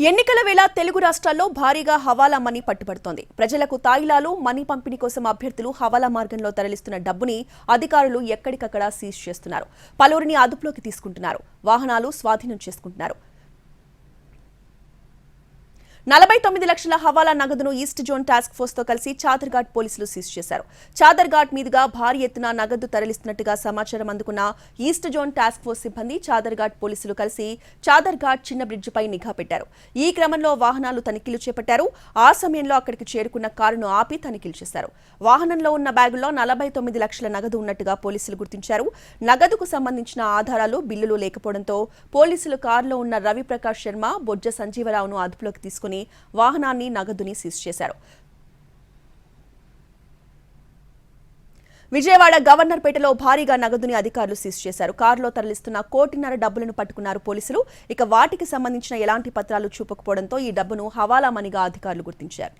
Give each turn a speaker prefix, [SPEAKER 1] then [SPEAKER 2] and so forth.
[SPEAKER 1] ఎన్నికల వేళ తెలుగు రాష్ట్రాల్లో భారీగా హవాలా మనీ పట్టుబడుతోంది. ప్రజలకు తాయిలాలు మనీ పంపిణీ కోసం అభ్యర్థులు హవాలా మార్గంలో తరలిస్తున్న డబ్బుని అధికారులు ఎక్కడికక్కడ సీజ్ చేస్తున్నారు. పలువురిని అదుపులోకి తీసుకుంటున్నారు. వాహనాలు స్వాధీనం చేసుకుంటున్నారు. నలభై తొమ్మిది లక్షల హవాలా నగదును ఈస్ట్ జోన్ టాస్క్ ఫోర్స్తో కలిసి చాదర్ఘాట్ పోలీసులు సీజ్ చేశారు. చాదర్ఘాట్ మీదుగా భారీ ఎత్తున నగదు తరలిస్తున్నట్టుగా సమాచారం అందుకున్న ఈస్ట్ జోన్ టాస్క్ ఫోర్స్ సిబ్బంది చాదర్ఘాట్ పోలీసులు కలిసి చాదర్ఘాట్ చిన్న బ్రిడ్జిపై నిఘా పెట్టారు. ఈ క్రమంలో వాహనాలు తనిఖీలు చేపట్టారు. ఆ సమయంలో అక్కడికి చేరుకున్న కారును ఆపి తనిఖీలు చేశారు. వాహనంలో ఉన్న బ్యాగుల్లో నలభై తొమ్మిది లక్షల నగదు ఉన్నట్టుగా పోలీసులు గుర్తించారు. నగదుకు సంబంధించిన ఆధారాలు బిల్లులు లేకపోవడంతో పోలీసులు కారులో ఉన్న రవి ప్రకాష్ శర్మ బొజ్జ సంజీవరావును అదుపులోకి తీసుకుని వాహనాన్ని నగదుని సీజ్ చేశారు. విజయవాడ గవర్నర్పేటలో భారీగా నగదుని అధికారులు సీజ్ చేశారు. కారులో తరలిస్తున్న కోటిన్నర డబ్బులను పట్టుకున్నారు పోలీసులు. ఇక వాటికి సంబంధించిన ఎలాంటి పత్రాలు చూపకపోవడంతో ఈ డబ్బును హవాలా మనీగా అధికారులు గుర్తించారు.